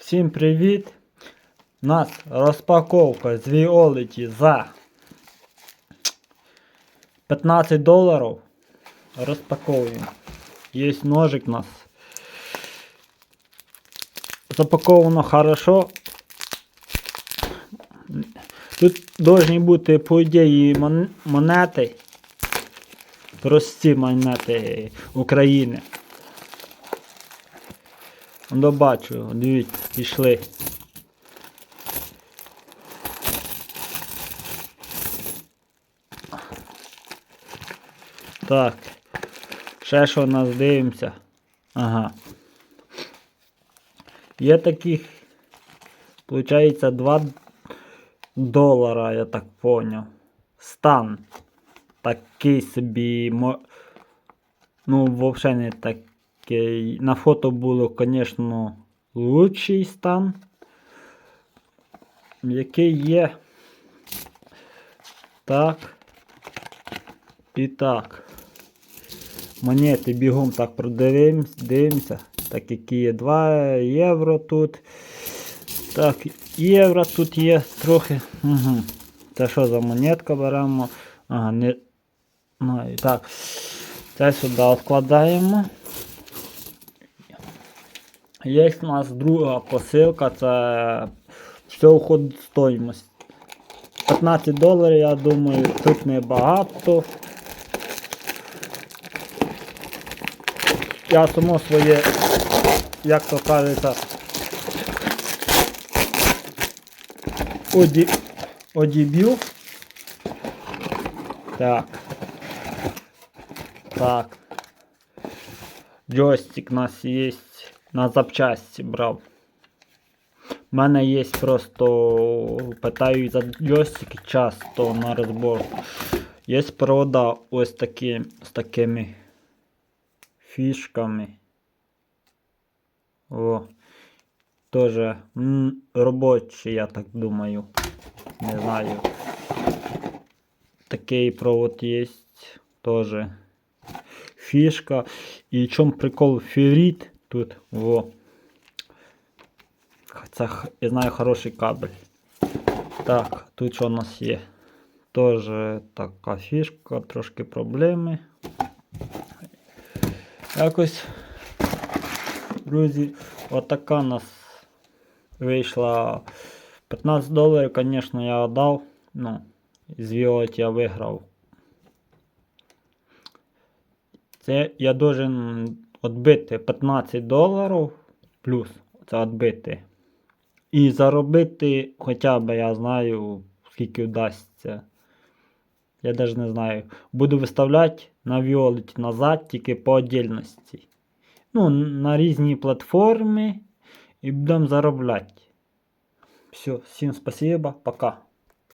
Всім привіт! У нас розпаковка з Віолеті за 15 доларів. Розпаковуємо. Є ножик у нас. Запаковано хорошо. Тут повинні бути, по ідеї, монети. Прості монети України. Ну, бачу, дивіться, пішли. Так. Ще що у нас дивимося. Ага. Є таких, виходить, 2 долара, я так поняв. Стан. Такий собі. Ну, взагалі не такий. На фото було, звісно, лучший стан. Який є. Так. І так. Монети бігом так продивимось, дивимося. Так, які є 2 євро тут. Так, євро тут є трохи. Угу. Це що за монетка беремо? Ага, не. Ну, і так. Це сюди відкладаємо. Є у нас друга посилка, це все входить в стоїмость. 15 доларів, я думаю, тут небагато. Я само своє, як то кажеться, оді, одіб'ю. Так. Так. Джойстик у нас є. На запчасті брав. У мене є просто питаю за джойстики часто на розбор. Є провода ось такі з такими фішками. О. Тоже м, робочі, я так думаю. Не знаю. Такий провод є. Тоже фішка. І в чому прикол феррит тут. Во. Це, я знаю, хороший кабель. Так, тут що у нас є? Тоже така фішка, трошки проблеми. Якось, друзі, отака у нас вийшла 15 доларів, звісно, я дав. Ну, з Violet я виграв. Це я должен відбити 15 доларів плюс це відбити. І заробити хоча б я знаю, скільки вдасться. Я навіть не знаю. Буду виставляти на Violet назад тільки по отдельності. Ну, на різні платформи і будемо заробляти. Все, всім спасибо, пока.